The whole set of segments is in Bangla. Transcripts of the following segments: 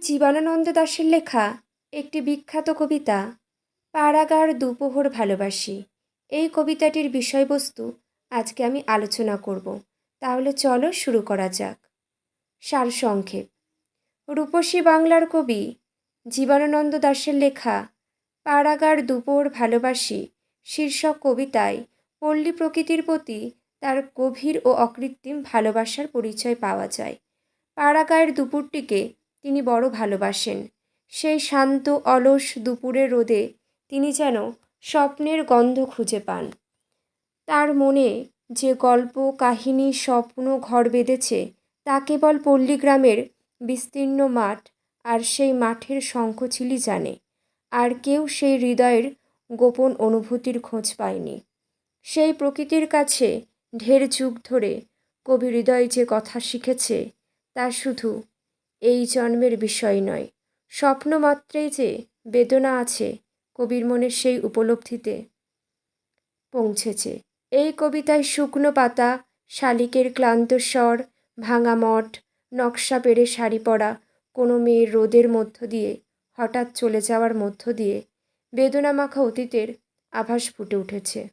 জীবনানন্দ দাশের লেখা একটি বিখ্যাত কবিতা পাড়াগার দুপোহর ভালোবাসি। এই কবিতাটির বিষয়বস্তু আজকে আমি আলোচনা করব। তাহলে চলো শুরু করা যাক। সারসংক্ষেপ। রূপসী বাংলার কবি জীবনানন্দ দাশের লেখা পাড়াগার দুপোহর ভালোবাসি শীর্ষক কবিতায় পল্লী প্রকৃতির প্রতি তার গভীর ও অকৃত্রিম ভালোবাসার পরিচয় পাওয়া যায়। পাড়াগাঁয়ের দুপুরটিকে তিনি বড় ভালোবাসেন। সেই শান্ত, অলস দুপুরের রোদে তিনি যেন স্বপ্নের গন্ধ খুঁজে পান। তার মনে যে গল্প, কাহিনী, স্বপ্ন ঘর বেঁধেছে, তা কেবল পল্লীগ্রামের বিস্তীর্ণ মাঠ আর সেই মাঠের শঙ্খচিলি জানে। আর কেউ সেই হৃদয়ের গোপন অনুভূতির খোঁজ পায়নি। সেই প্রকৃতির কাছে ঢের যুগ ধরে কবি হৃদয় যে কথা শিখেছে, তা শুধু এই জন্মের বিষয় নয়। স্বপ্নমাত্রেই যে বেদনা আছে কবির মনে সেই উপলব্ধিতে পৌঁছেছে। এই কবিতায় শুকনো পাতা, শালিকের ক্লান্ত স্বর, ভাঙা মঠ, নকশা পেরে শাড়ি পরা কোনো মেয়ের রোদের মধ্য দিয়ে, হঠাৎ চলে যাওয়ার মধ্য দিয়ে বেদনামাখা অতীতের আভাস ফুটে উঠেছে।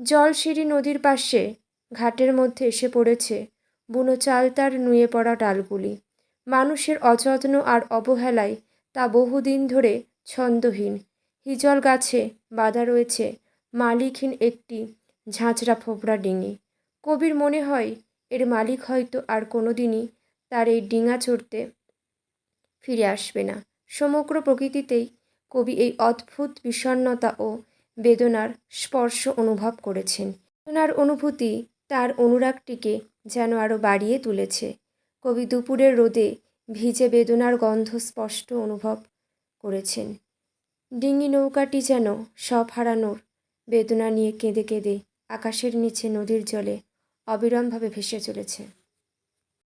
জলসিঁড়ি নদীর পাশে ঘাটের মধ্যে এসে পড়েছে বুনো চাল তার নুয়ে পড়া ডালগুলি। মানুষের অযত্ন আর অবহেলায় তা বহুদিন ধরে ছন্দহীন। হিজল গাছে বাঁধা রয়েছে মালিকহীন একটি ঝাঁঝরা ফোবরা ডিঙি। কবির মনে হয়, এর মালিক হয়তো আর কোনো দিনই তার এই ডিঙা চড়তে ফিরে আসবে না। সমগ্র প্রকৃতিতেই কবি এই অদ্ভুত বিষণ্ণতা ও বেদনার স্পর্শ অনুভব করেছেন। বেদনার অনুভূতি তার অনুরাগটিকে যেন আরও বাড়িয়ে তুলেছে। কবি দুপুরের রোদে ভিজে বেদনার গন্ধ স্পষ্ট অনুভব করেছেন। ডিঙি নৌকাটি যেন সব হারানোর বেদনা নিয়ে কেঁদে কেঁদে আকাশের নিচে নদীর জলে অবিরামভাবে ভেসে চলেছে।